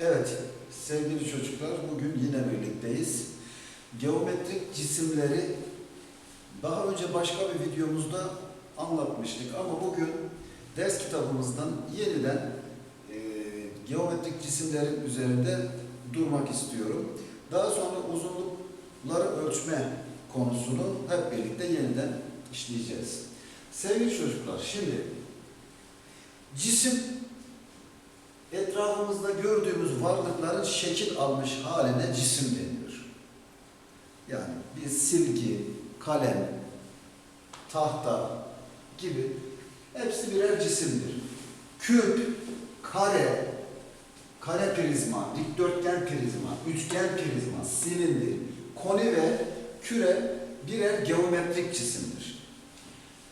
Evet, sevgili çocuklar, bugün yine birlikteyiz. Geometrik cisimleri daha önce başka bir videomuzda anlatmıştık ama bugün ders kitabımızdan yeniden e, geometrik cisimlerin üzerinde durmak istiyorum. Daha sonra uzunlukları ölçme konusunu hep birlikte yeniden işleyeceğiz. Sevgili çocuklar, şimdi cisim etrafımızda gördüğümüz varlıkların şekil almış haline cisim deniyor. Yani bir silgi, kalem, tahta gibi hepsi birer cisimdir. Küp, kare, kare prizma, dikdörtgen prizma, üçgen prizma, silindir, koni ve küre birer geometrik cisimdir.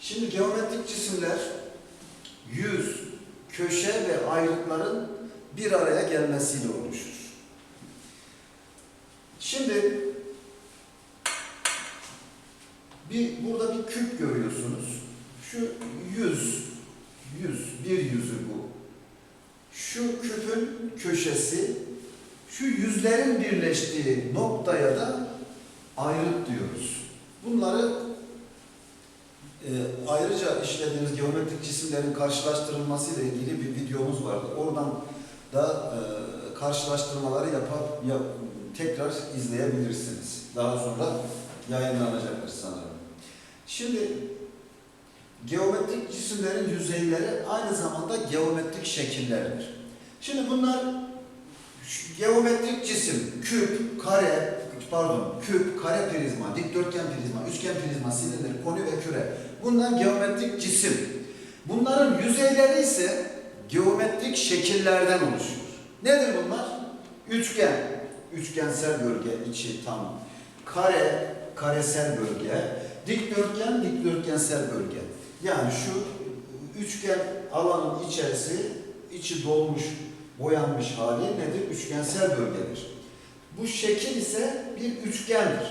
Şimdi geometrik cisimler yüz, köşe ve ayrıtların bir araya gelmesiyle oluşur. Şimdi bir burada bir küp görüyorsunuz. Şu yüz, yüz, bir yüzü bu. Şu küpün köşesi, şu yüzlerin birleştiği noktaya da ayrıt diyoruz. Bunları e, ayrıca işlediğimiz geometrik cisimlerin karşılaştırılması ile ilgili bir videomuz vardı. Oradan da e, karşılaştırmaları yapar, yap, tekrar izleyebilirsiniz. Daha sonra yayınlanacaktır sanırım. Şimdi geometrik cisimlerin yüzeyleri aynı zamanda geometrik şekillerdir. Şimdi bunlar geometrik cisim, küp, kare, pardon, küp, kare prizma, dikdörtgen prizma, üçgen prizma, silindir, koni ve küre. Bunlar geometrik cisim. Bunların yüzeyleri ise geometrik şekillerden oluşuyor. Nedir bunlar? Üçgen, üçgensel bölge içi tam. Kare, karesel bölge. Dikdörtgen, dikdörtgensel bölge. Yani şu üçgen alanın içerisi, içi dolmuş, boyanmış hali nedir? Üçgensel bölgedir. Bu şekil ise bir üçgendir.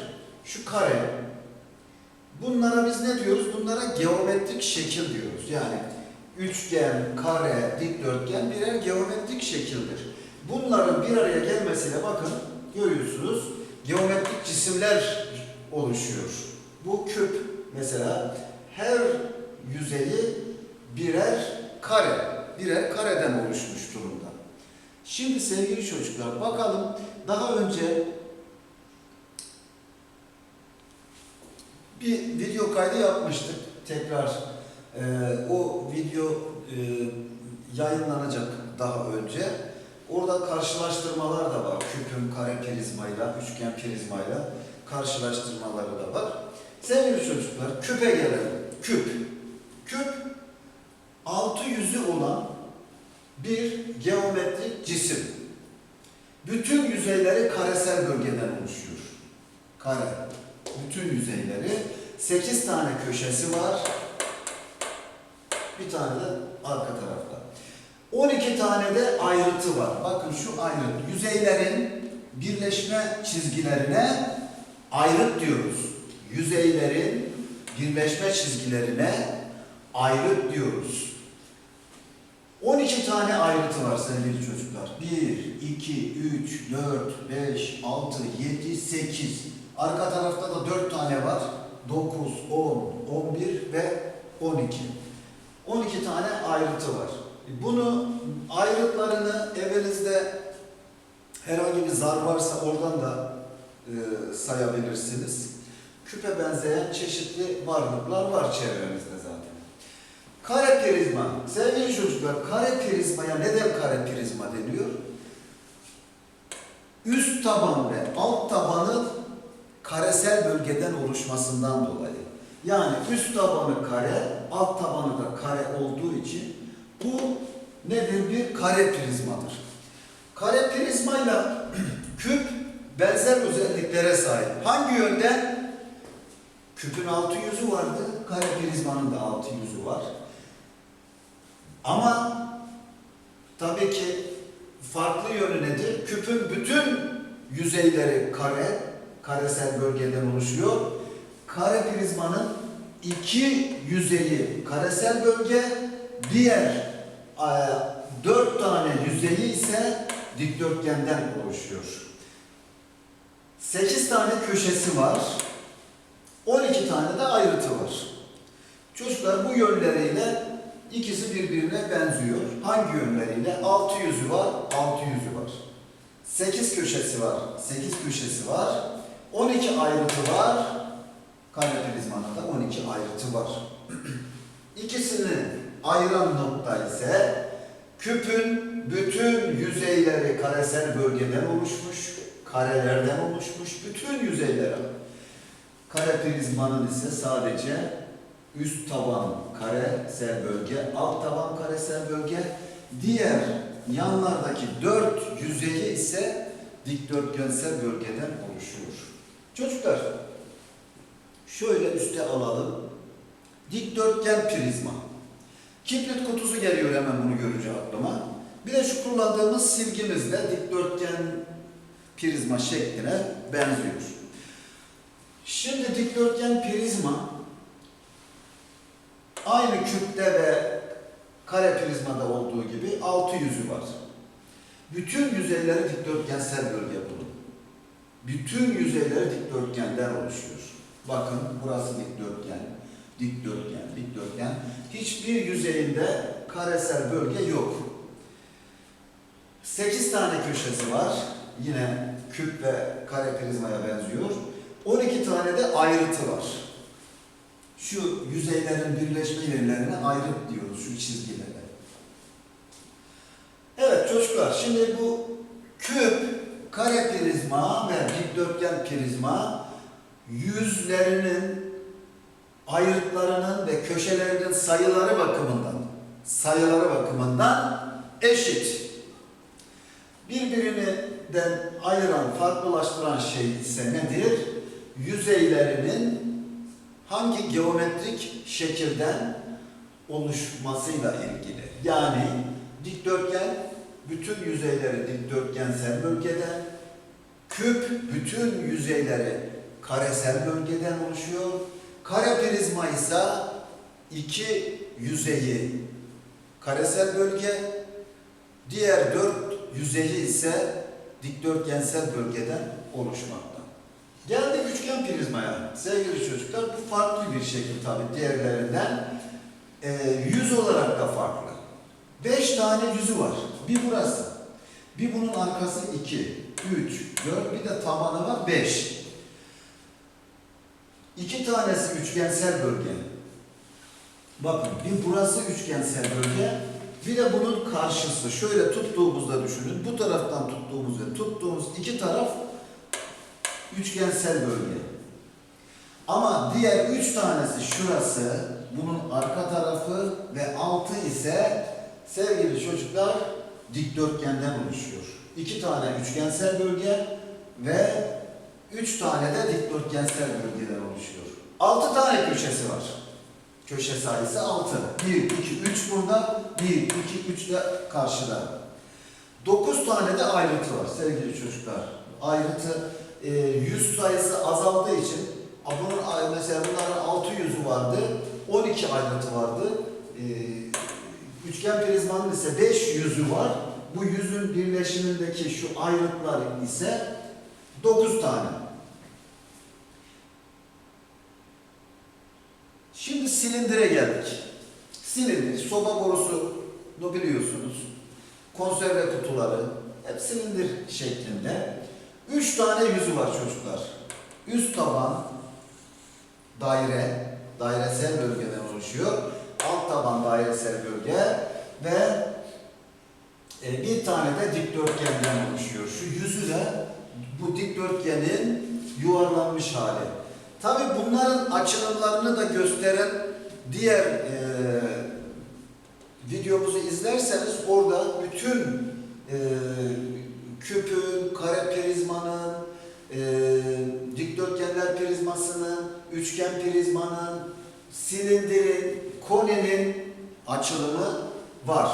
Şu kare. Bunlara biz ne diyoruz? Bunlara geometrik şekil diyoruz. Yani üçgen, kare, dikdörtgen birer geometrik şekildir. Bunların bir araya gelmesiyle bakın görüyorsunuz geometrik cisimler oluşuyor. Bu küp mesela her yüzeyi birer kare, birer kareden oluşmuş durumda. Şimdi sevgili çocuklar bakalım daha önce bir video kaydı yapmıştık. Tekrar e, o video e, yayınlanacak daha önce. Orada karşılaştırmalar da var. Küpün kare prizmayla, üçgen prizmayla karşılaştırmaları da var. Sevgili çocuklar, küpe gelelim. Küp. Küp, altı yüzü olan bir geometrik cisim. Bütün yüzeyleri karesel bölgeden oluşuyor. Kare. Bütün yüzeyleri. 8 tane köşesi var. Bir tane de arka tarafta. 12 tane de ayrıtı var. Bakın şu ayrıt. Yüzeylerin birleşme çizgilerine ayrıt diyoruz. Yüzeylerin birleşme çizgilerine ayrıt diyoruz. 12 tane ayrıtı var sevgili çocuklar. 1, 2, 3, 4, 5, 6, 7, 8. Arka tarafta da 4 tane var. 9, 10, 11 ve 12. 12 tane ayrıtı var. Bunu ayrıtlarını evinizde herhangi bir zar varsa oradan da e, sayabilirsiniz. Küpe benzeyen çeşitli varlıklar var çevremizde zaten. Kare prizma. Sevgili çocuklar, kare prizmaya neden kare prizma deniyor? Üst taban ve alt tabanın karesel bölgeden oluşmasından dolayı. Yani üst tabanı kare, alt tabanı da kare olduğu için bu nedir? Bir kare prizmadır. Kare prizmayla küp benzer özelliklere sahip. Hangi yönden? Küpün altı yüzü vardı, kare prizmanın da altı yüzü var. Ama tabii ki farklı yönü nedir? Küpün bütün yüzeyleri kare, karesel bölgeden oluşuyor. Kare prizmanın iki yüzeyi karesel bölge, diğer e, dört tane yüzeyi ise dikdörtgenden oluşuyor. 8 tane köşesi var. 12 tane de ayrıtı var. Çocuklar bu yönleriyle ikisi birbirine benziyor. Hangi yönleriyle? 6 yüzü var, 6 yüzü var. 8 köşesi var, 8 köşesi var. 12 ayrıtı var. Da 12 ayrıtı var. İkisini ayıran nokta ise küpün bütün yüzeyleri karesel bölgeden oluşmuş, karelerden oluşmuş bütün yüzeyleri. Kare prizmanın ise sadece üst taban karesel bölge, alt taban karesel bölge, diğer yanlardaki dört yüzeyi ise dikdörtgensel bölgeden oluşuyor. Çocuklar, şöyle üste alalım. Dikdörtgen prizma. Kibrit kutusu geliyor hemen bunu görünce aklıma. Bir de şu kullandığımız silgimiz de dikdörtgen prizma şekline benziyor. Şimdi dikdörtgen prizma aynı küpte ve kare prizmada olduğu gibi altı yüzü var. Bütün yüzeyleri dikdörtgensel bölge bulun. Bütün yüzeyleri dikdörtgenden oluşuyor. Bakın burası dikdörtgen, dikdörtgen, dikdörtgen. Hiçbir yüzeyinde karesel bölge yok. 8 tane köşesi var. Yine küp ve kare prizmaya benziyor. 12 tane de ayrıtı var. Şu yüzeylerin birleşme yerlerine ayrıt diyoruz şu çizgilere. Evet çocuklar şimdi bu küp, kare prizma ve dikdörtgen prizma yüzlerinin ayrıtlarının ve köşelerinin sayıları bakımından sayıları bakımından eşit. Birbirinden ayıran, farklılaştıran şey ise nedir? Yüzeylerinin hangi geometrik şekilden oluşmasıyla ilgili. Yani dikdörtgen bütün yüzeyleri dikdörtgensel bölgeden, küp bütün yüzeyleri karesel bölgeden oluşuyor. Kare prizma ise iki yüzeyi karesel bölge, diğer dört yüzeyi ise dikdörtgensel bölgeden oluşmakta. Geldik üçgen prizmaya. Sevgili çocuklar bu farklı bir şekil tabii diğerlerinden. Ee, yüz olarak da farklı. Beş tane yüzü var. Bir burası. Bir bunun arkası iki, üç, dört, bir de tabanı var beş. İki tanesi üçgensel bölge. Bakın bir burası üçgensel bölge, bir de bunun karşısı. Şöyle tuttuğumuzda düşünün. Bu taraftan tuttuğumuz ve tuttuğumuz iki taraf üçgensel bölge. Ama diğer üç tanesi şurası, bunun arka tarafı ve altı ise sevgili çocuklar dikdörtgenden oluşuyor. İki tane üçgensel bölge ve üç tane de dikdörtgensel bölgeler oluşuyor. Altı tane köşesi var. Köşe sayısı altı. Bir, iki, üç burada, bir, iki, üç de karşıda. Dokuz tane de ayrıtı var sevgili çocuklar. Ayrıtı e, yüz sayısı azaldığı için bunun mesela bunların 6 yüzü vardı, 12 ayrıtı vardı. E, üçgen prizmanın ise 5 yüzü var. Bu yüzün birleşimindeki şu ayrıtlar ise 9 tane. Şimdi silindire geldik. Silindir, soba borusunu biliyorsunuz. Konserve kutuları hep silindir şeklinde. Üç tane yüzü var çocuklar. Üst taban daire, dairesel bölgeden oluşuyor. Alt taban dairesel bölge ve e, bir tane de dikdörtgenden oluşuyor. Şu yüzü de bu dikdörtgenin yuvarlanmış hali. Tabi bunların açılımlarını da gösteren diğer e, videomuzu izlerseniz orada bütün e, küpün, kare prizmanın, e, dikdörtgenler prizmasının, üçgen prizmanın, silindirin, konenin açılımı var.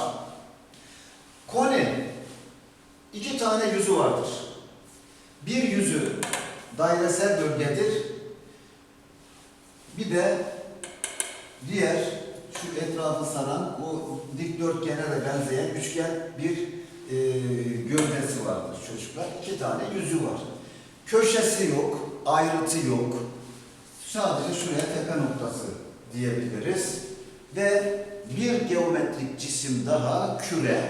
Kone iki tane yüzü vardır. Bir yüzü dairesel bölgedir. Bir de diğer şu etrafı saran o dikdörtgene de benzeyen üçgen bir e, gövdesi vardır çocuklar? İki tane yüzü var. Köşesi yok, ayrıtı yok. Sadece şuraya tepe noktası diyebiliriz. Ve bir geometrik cisim daha küre.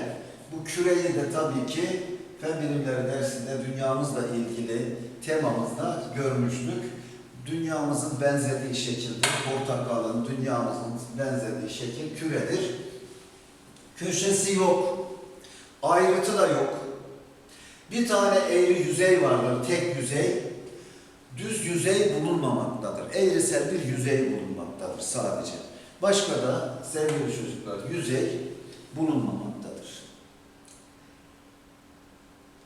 Bu küreyi de tabii ki fen bilimleri dersinde dünyamızla ilgili temamızda görmüştük. Dünyamızın benzediği şekilde portakalın, dünyamızın benzediği şekil küredir. Köşesi yok, ayrıtı da yok. Bir tane eğri yüzey vardır, tek yüzey. Düz yüzey bulunmamaktadır. Eğrisel bir yüzey bulunmaktadır sadece. Başka da sevgili çocuklar yüzey bulunmamaktadır.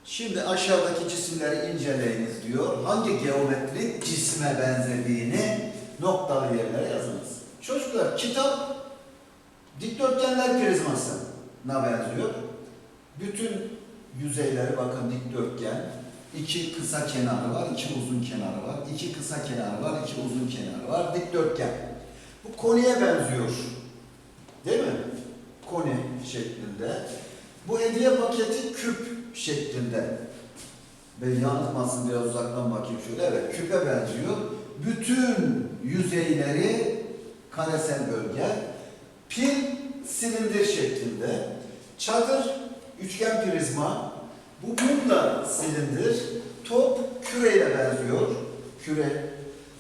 Şimdi aşağıdaki cisimleri inceleyiniz diyor. Hangi geometrik cisme benzediğini noktalı yerlere yazınız. Çocuklar kitap dikdörtgenler prizmasına benziyor. Bütün yüzeyleri bakın dikdörtgen. İki kısa kenarı var, iki uzun kenarı var. İki kısa kenarı var, iki uzun kenarı var. Dikdörtgen. Bu koniye benziyor. Değil mi? Koni şeklinde. Bu hediye paketi küp şeklinde. Ve yanılmasın biraz uzaktan bakayım şöyle. Evet küpe benziyor. Bütün yüzeyleri karesel bölge. Pil silindir şeklinde. Çadır üçgen prizma. Bu mum da silindir. Top küreye benziyor. Küre.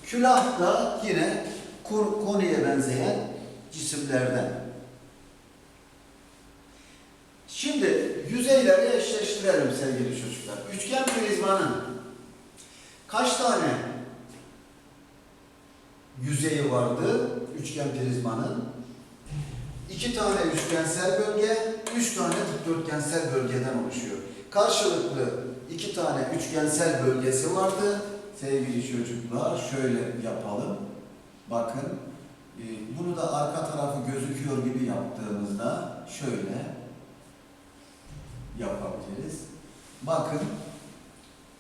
Külah da yine konuya benzeyen cisimlerden. Şimdi yüzeyleri eşleştirelim sevgili çocuklar. Üçgen prizmanın kaç tane yüzeyi vardı? Üçgen prizmanın iki tane üçgensel bölge, üç tane dikdörtgensel bölgeden oluşuyor. Karşılıklı iki tane üçgensel bölgesi vardı. Sevgili çocuklar şöyle yapalım. Bakın e, bunu da arka tarafı gözüküyor gibi yaptığımızda şöyle yapabiliriz. Bakın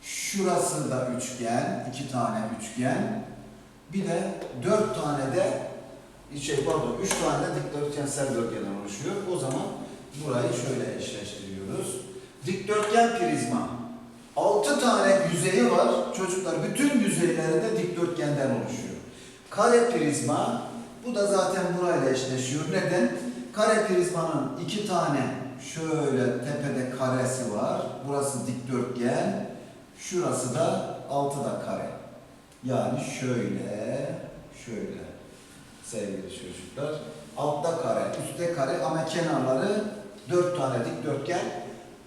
şurası da üçgen, iki tane üçgen. Bir de dört tane de şey pardon, üç tane de dikdörtgensel bölgeden oluşuyor. O zaman burayı şöyle eşleştiriyoruz. Dikdörtgen prizma. Altı tane yüzeyi var. Çocuklar bütün yüzeyleri de dikdörtgenden oluşuyor. Kare prizma. Bu da zaten burayla eşleşiyor. Neden? Kare prizmanın iki tane şöyle tepede karesi var. Burası dikdörtgen. Şurası da altı da kare. Yani şöyle, şöyle sevgili çocuklar. Altta kare, üstte kare ama kenarları dört tane dikdörtgen.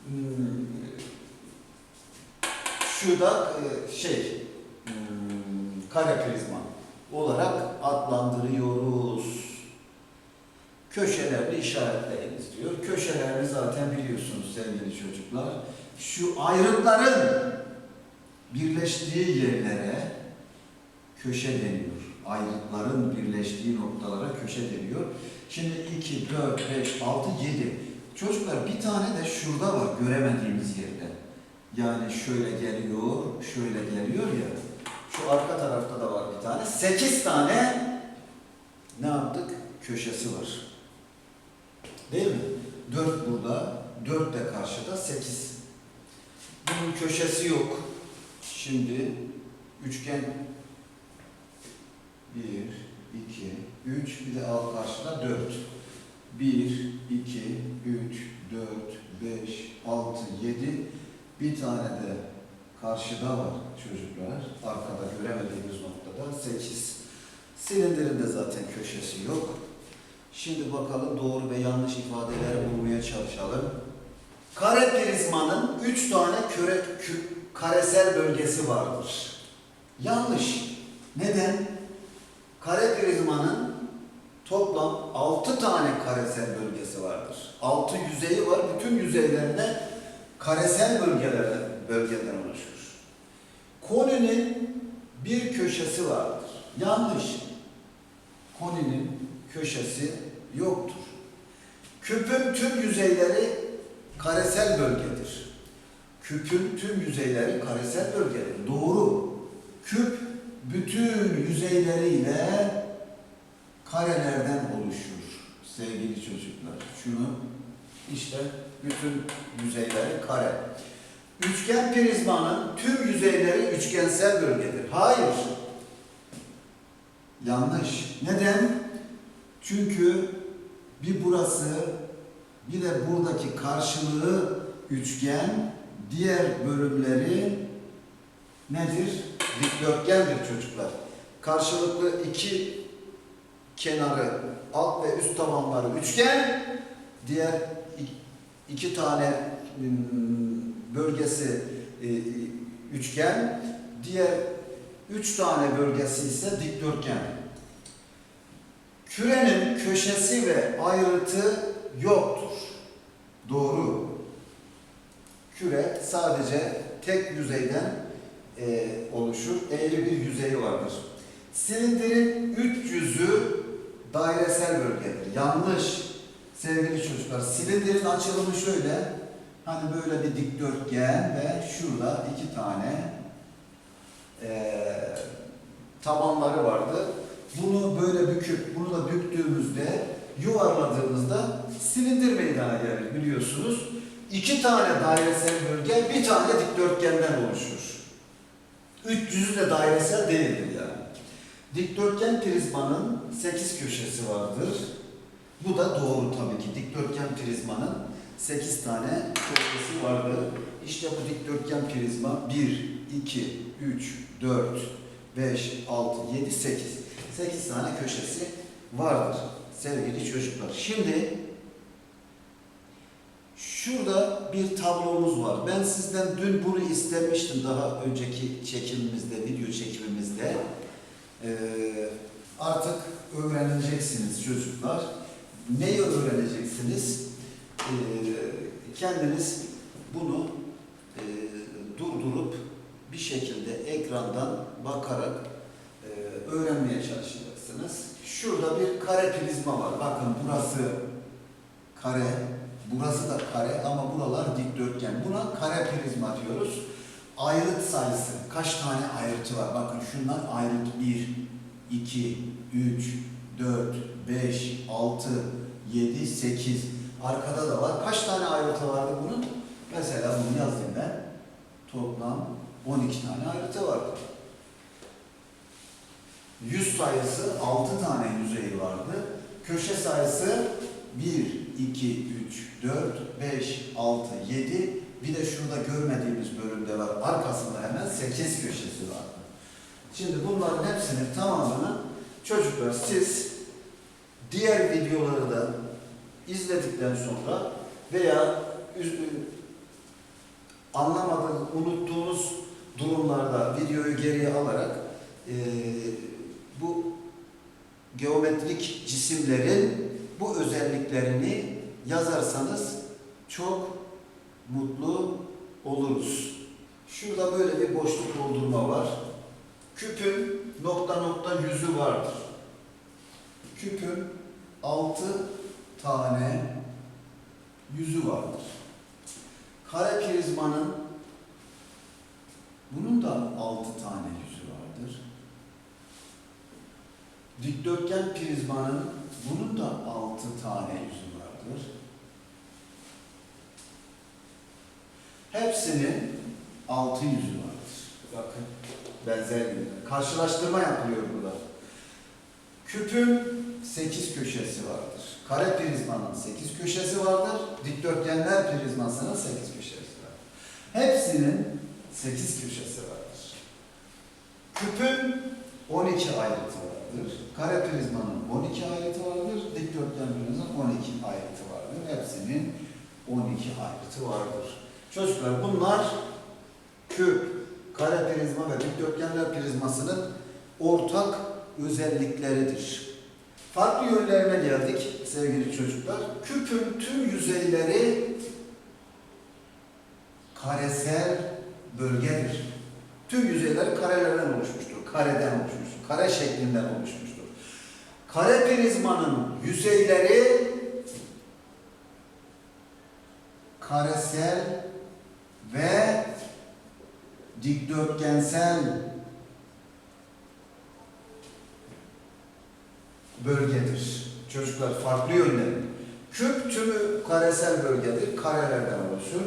Hmm, Şu da e, şey, hmm, kare prizma olarak adlandırıyoruz. Köşelerini işaretleyiniz diyor. Köşelerini zaten biliyorsunuz sevgili çocuklar. Şu ayrıtların birleştiği yerlere köşe deniyor. Ayrıtların birleştiği noktalara köşe deniyor. Şimdi 2, 4, 5, 6, 7. Çocuklar bir tane de şurada var göremediğimiz yerde. Yani şöyle geliyor, şöyle geliyor ya. Şu arka tarafta da var bir tane. 8 tane ne yaptık? Köşesi var. Değil mi? 4 burada, 4 de karşıda, 8. Bunun köşesi yok. Şimdi üçgen 1, 2, 3, bir de alt karşıda 4. 1, 2, 3, 4, 5, 6, 7. Bir tane de karşıda var çocuklar. Arkada göremediğimiz noktada 8. Silindirin de zaten köşesi yok. Şimdi bakalım doğru ve yanlış ifadeleri bulmaya çalışalım. Kare prizmanın 3 tane köre, kü- karesel bölgesi vardır. Yanlış. Neden? Kare prizmanın toplam 6 tane karesel bölgesi vardır. 6 yüzeyi var. Bütün yüzeylerinde karesel bölgelerden, bölgeden oluşur. Koninin bir köşesi vardır. Yanlış. Koninin köşesi yoktur. Küpün tüm yüzeyleri karesel bölgedir. Küpün tüm yüzeyleri karesel bölgedir. Doğru. Küp bütün yüzeyleriyle karelerden oluşur sevgili çocuklar. Şunu işte bütün yüzeyleri kare. Üçgen prizmanın tüm yüzeyleri üçgensel bölgedir. Hayır. Yanlış. Neden? Çünkü bir burası bir de buradaki karşılığı üçgen, diğer bölümleri nedir? Dikdörtgendir çocuklar. Karşılıklı iki kenarı, alt ve üst tabanları üçgen, diğer iki tane ım, bölgesi e, üçgen, diğer üç tane bölgesi ise dikdörtgen. Kürenin köşesi ve ayrıtı yoktur. Doğru. Küre sadece tek yüzeyden e, oluşur. Eğri bir yüzeyi vardır. Silindirin üç yüzü dairesel bölgedir. Yanlış sevgili çocuklar. Silindirin açılımı şöyle. Hani böyle bir dikdörtgen ve şurada iki tane e, tabanları vardı. Bunu böyle büküp, bunu da büktüğümüzde, yuvarladığımızda silindir meydana gelir biliyorsunuz. İki tane dairesel bölge, bir tane dikdörtgenden oluşur. Üç yüzü de dairesel değildir yani. Dikdörtgen prizmanın sekiz köşesi vardır. Bu da doğru tabii ki. Dikdörtgen prizmanın sekiz tane köşesi vardır. İşte bu dikdörtgen prizma 1, 2, 3, 4, 5, 6, 7, 8. 8 tane köşesi vardır sevgili çocuklar. Şimdi şurada bir tablomuz var. Ben sizden dün bunu istemiştim daha önceki çekimimizde, video çekimimizde. Ee, artık öğreneceksiniz çocuklar. Neyi öğreneceksiniz? Kendiniz bunu e, durdurup bir şekilde ekrandan bakarak e, öğrenmeye çalışacaksınız. Şurada bir kare prizma var. Bakın burası kare, burası da kare ama buralar dikdörtgen. Buna kare prizma diyoruz. Ayrıt sayısı, kaç tane ayrıtı var? Bakın şunlar ayrıt 1, 2, 3, 4, 5, 6, 7, 8. Arkada da var. Kaç tane ayrıtı vardı bunun? Mesela bunu yazayım ben. Toplam 12 tane ayrıtı var. Yüz sayısı 6 tane yüzeyi vardı. Köşe sayısı 1, 2, 3, 4, 5, 6, 7. Bir de şurada görmediğimiz bölümde var. Arkasında hemen 8 köşesi vardı. Şimdi bunların hepsinin tamamını çocuklar siz diğer videoları da izledikten sonra veya üz- anlamadığınız, unuttuğunuz durumlarda videoyu geriye alarak eee, bu geometrik cisimlerin bu özelliklerini yazarsanız çok mutlu oluruz. Şurada böyle bir boşluk doldurma var. Küpün nokta nokta yüzü vardır. Küpün altı tane yüzü vardır. Kare prizmanın bunun da altı tane yüzü vardır. Dikdörtgen prizmanın bunun da altı tane yüzü vardır. Hepsinin altı yüzü vardır. Bakın benzer gibi. Karşılaştırma yapılıyor burada. Küpün sekiz köşesi vardır. Kare prizmanın sekiz köşesi vardır. Dikdörtgenler prizmasının sekiz köşesi vardır. Hepsinin sekiz köşesi vardır. Küpün 12 ayrıtı vardır. Kare prizmanın 12 ayrıtı vardır. Dikdörtgen prizmanın 12 ayrıtı vardır. Hepsinin 12 ayrıtı vardır. Çocuklar bunlar küp, kare prizma ve dikdörtgenler prizmasının ortak özellikleridir. Farklı yönlerine geldik sevgili çocuklar. Küpün tüm yüzeyleri karesel bölgedir. Tüm yüzeyler karelerden oluşmuştur. Kareden oluşmuştur. Kare şeklinden oluşmuştur. Kare prizmanın yüzeyleri karesel ve dikdörtgensel bölgedir. Çocuklar farklı yönleri. Küp tümü karesel bölgedir. Karelerden oluşur.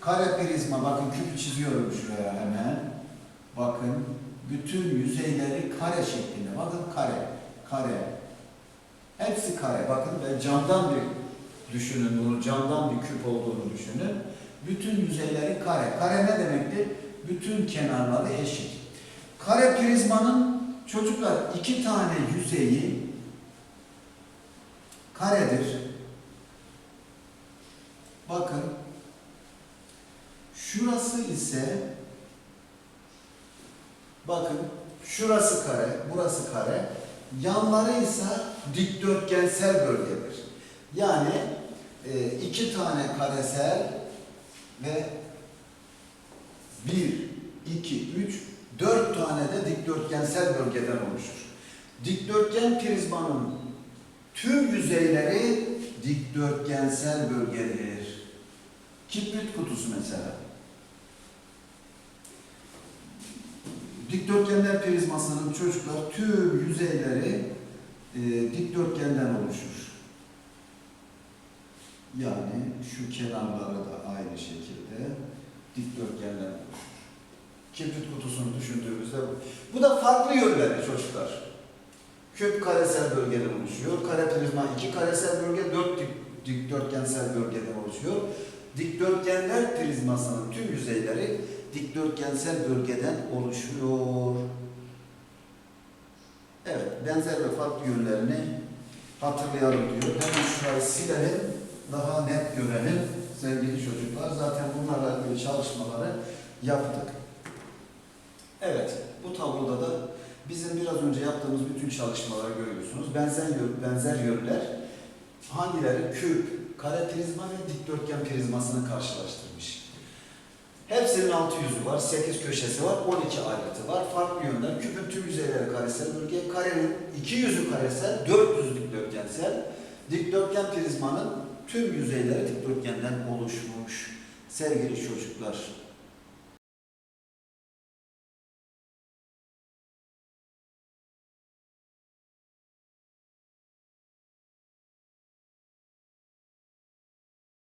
Kare prizma bakın küpü çiziyorum şuraya hemen. Bakın bütün yüzeyleri kare şeklinde. Bakın kare, kare. Hepsi kare. Bakın ve camdan bir düşünün bunu, camdan bir küp olduğunu düşünün. Bütün yüzeyleri kare. Kare ne demektir? Bütün kenarları eşit. Kare prizmanın çocuklar iki tane yüzeyi karedir. Bakın şurası ise bakın şurası kare, burası kare. Yanları ise dikdörtgensel bölgedir. Yani e, iki tane karesel ve bir, iki, üç, dört tane de dikdörtgensel bölgeden oluşur. Dikdörtgen prizmanın tüm yüzeyleri dikdörtgensel bölgedir. Kibrit kutusu mesela. Dikdörtgenler prizmasının çocuklar tüm yüzeyleri e, dikdörtgenden oluşur. Yani şu kenarları da aynı şekilde dikdörtgenler oluşur. Kibrit kutusunu düşündüğümüzde bu. Bu da farklı yönleri çocuklar. Küp karesel bölgeden oluşuyor. Kare prizma iki karesel bölge, dört dik, dikdörtgensel bölgeden oluşuyor. Dikdörtgenler prizmasının tüm yüzeyleri dikdörtgensel bölgeden oluşuyor. Evet, benzer ve farklı yönlerini hatırlayalım diyor. Hemen şurayı silelim, daha net görelim sevgili çocuklar. Zaten bunlarla ilgili çalışmaları yaptık. Evet, bu tabloda da bizim biraz önce yaptığımız bütün çalışmaları görüyorsunuz. Benzer benzer yönler hangileri? Küp, kare prizma ve dikdörtgen prizmasını karşılaştırmış. Hepsinin altı yüzü var, 8 köşesi var, 12 ayrıtı var. Farklı yönler. Küpün tüm yüzeyleri karesel bölge, karenin iki yüzü karesel, 400 dikdörtgensel. Dikdörtgen prizmanın tüm yüzeyleri dikdörtgenden oluşmuş. Sevgili çocuklar,